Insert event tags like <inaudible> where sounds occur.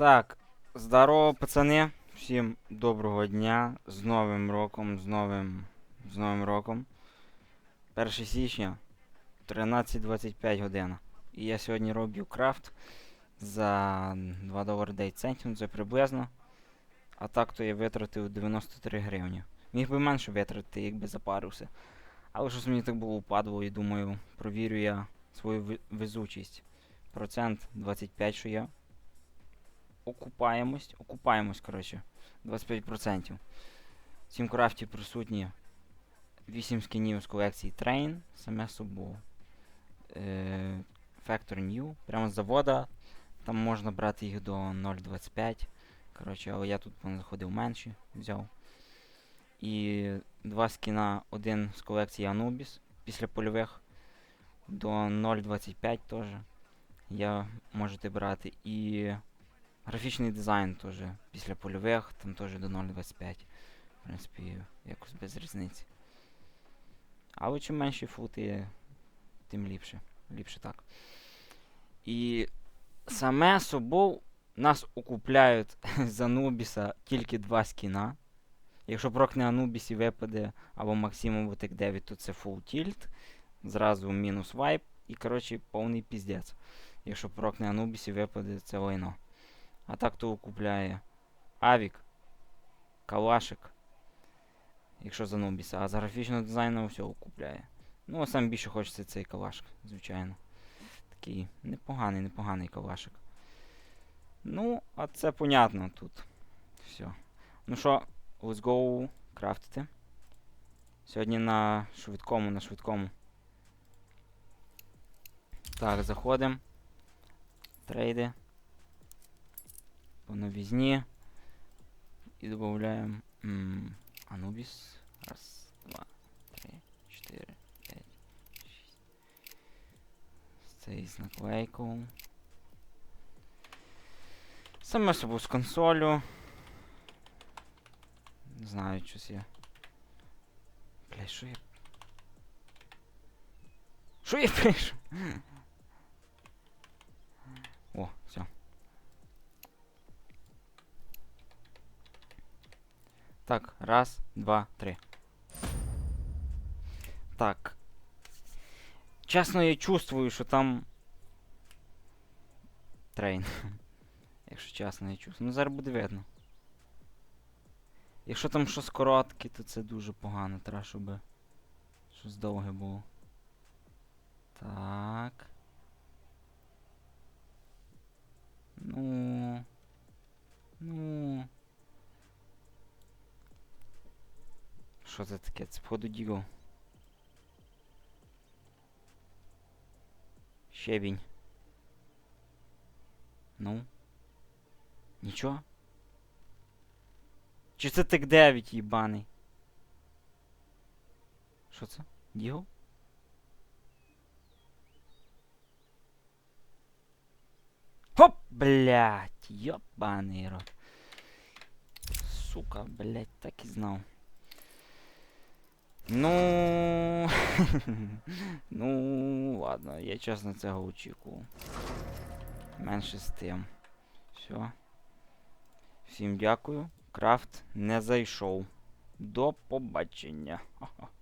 Так, здорово, пацани. Всім доброго дня. З Новим роком, з новим. З Новим роком. 1 січня, 13.25 година. І я сьогодні роблю крафт за 2 долари 9 центів, це приблизно. А так то я витратив 93 гривні. Міг би менше витратити, якби запарився. Але щось мені так було упадло і думаю, провірю я свою везучість. Процент 25, що я окупаємость. Окупаємость, коротше. 25%. В цім крафті присутні 8 скінів з колекції Train, саме собою. Е, Factor New, прямо з завода. Там можна брати їх до 0.25. Коротше, але я тут заходив менші, взяв. І два скіна, один з колекції Anubis після польових до 0.25 теж. Я можете брати. І Графічний дизайн теж після польових, там теж до 0.25. В принципі, якось без різниці. Але чим менші фути, тим ліпше. Ліпше так. І саме собою нас окупляють <laughs> з Анубіса тільки два скіна. Якщо прокне Анубіс і випаде або Максимум Тек 9, то це full tilt. Зразу мінус вайп і, коротше, повний піздець. Якщо прокне Анубіс і випаде це лайно. А так то купляє Авік, Калашик, якщо за Нубіса, а за графічного дизайну все купляє. Ну, а сам більше хочеться цей калашик, звичайно. Такий непоганий, непоганий калашик. Ну, а це понятно тут. Все. Ну що, let's go крафтити. Сьогодні на швидкому, на швидкому. Так, заходимо. Трейди по новизні. І додаємо м, Anubis. Раз, два, три, чотири, п'ять, шість. Цей з наклейкою. Саме собою з консолю. Не знаю, щось я. Бля, що я. Що я пишу? <laughs> Так, раз, два, три. Так. Чесно, я чувствую, що там. Трейн. <laughs> Якщо чесно, я чувствую. Ну зараз буде видно. Якщо там щось коротке, то це дуже погано. Треба, щоб щось довге було. Що це таке? Це походу дігл. Щебінь. Ну. Нічого? Чи це тик 9 їбаний? Що це? Дігл? Хоп! Блять! Йобаний рот. Сука, блять, так і знав. Ну. <laughs> ну, ладно, я чесно цього очікував. Менше з тим. Все. Всім дякую. Крафт не зайшов. До побачення. <laughs>